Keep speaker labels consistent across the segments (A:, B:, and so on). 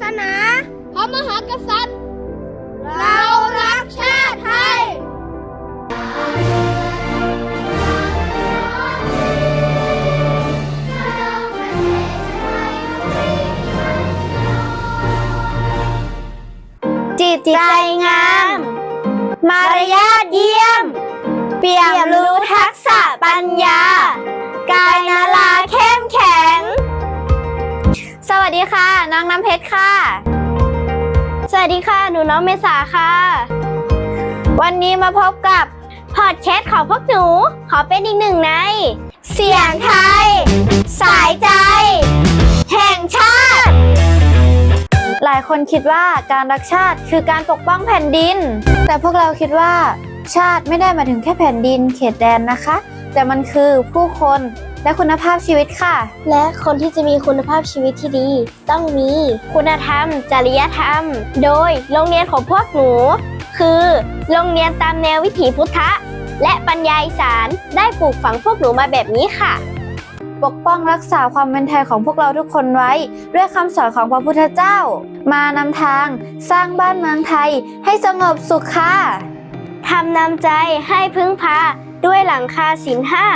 A: สนา
B: พระมหากษัตริย์
A: เรารักชาติไทย
C: จิตใจงาม มารยาทเยี่ยม เปี่ยม ดีค่ะน้องน้ำเพชรค่ะ สวัสดีค่ะ หนูน้องเมษาค่ะ วันนี้มาพบกับพอดแคสต์ของพวกหนู ขอเป็นอีกหนึ่งใน เสียงไทย สายใจ แห่งชาติ หลายคนคิดว่าการรักชาติคือการปกป้องแผ่นดิน แต่พวกเราคิดว่า ชาติไม่ได้หมายถึงแค่แผ่นดินเขตแดนนะคะ แต่มันคือผู้คน และคุณภาพชีวิตค่ะ และคนที่จะมีคุณภาพชีวิตที่ดี ต้องมีคุณธรรม จริยธรรม โดยโรงเรียนของพวกหนู คือโรงเรียนตามแนววิถีพุทธะ และปัญญาอีสารได้ปลูกฝังพวกหนูมาแบบนี้ค่ะ ปกป้องรักษาความเป็นไทยของพวกเราทุกคนไว้ ด้วยคำสอนของพระพุทธเจ้า มานำทางสร้างบ้านเมืองไทยให้สงบสุขค่ะทำนำใจให้พึ่งพาด้วยหลังคาศีลห้า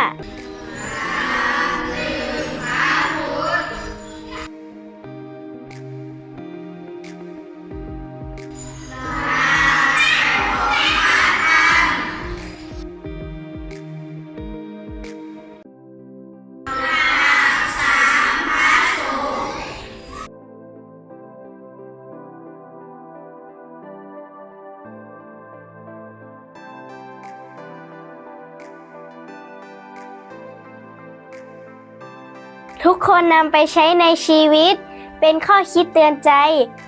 C: ทุกคนนำไปใช้ในชีวิต เป็นข้อคิดเตือนใจ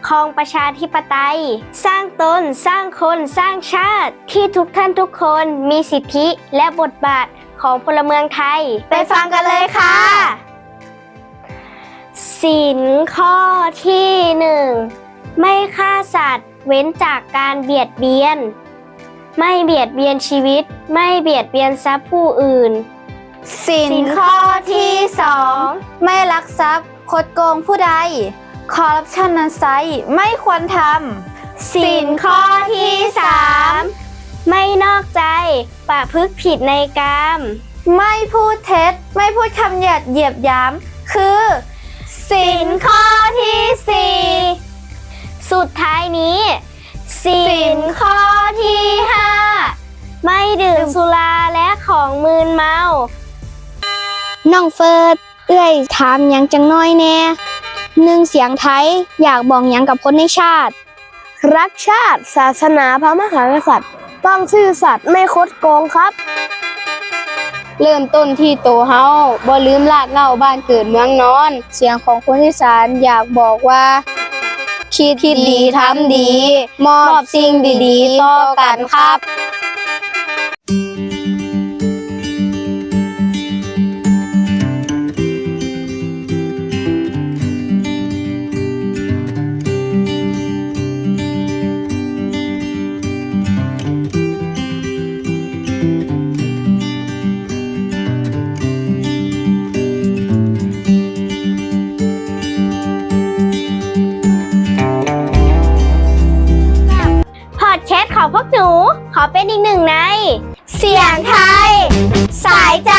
C: ของประชาธิปไตย สร้างตน สร้างคน สร้างชาติ ที่ทุกท่านทุกคนมีสิทธิและบทบาทของพลเมืองไทย ไปฟังกันเลยค่ะสินข้อที่หนึ่งไม่ฆ่าสัตว์ เว้นจากการเบียดเบียน ไม่เบียดเบียนชีวิต ไม่เบียดเบียนทรัพย์ผู้อื่น สินข้อที่สองไม่ลักทรัพย์คดโกงผู้ใดคอร์รัปชันนั้นไซไม่ควรทำสินข้อที่สามไม่นอกใจประพฤติผิดในกามไม่พูดเท็จ ไม่พูดคำหยาดเหยียบย้ำคือสินข้อที่สี่สุดท้ายนี้สินข้อที่ห้าไม่ดื่มสุราและของมืนเมา
B: น้องเฟิร์ดเอื้อยถามหยังจังน้อยแน่หนึ่งเสียงไทยอยากบอกหยังกับคนในชาติ รักชาติศาสนาพระมหากษัตริย์ ต้องซื่อสัตย์ไม่คดโกงครับ เริ่มต้นที่โตเฮาบ่ลืมลากเหง้าบ้านเกิดเมืองนอน เสียงของคนอีสานอยากบอกว่า คิดคิดดีทำดี มอบสิ่งดีๆต่อกันครับ
C: เป็นอีกหนึ่งใน เสียงไทย สายใจ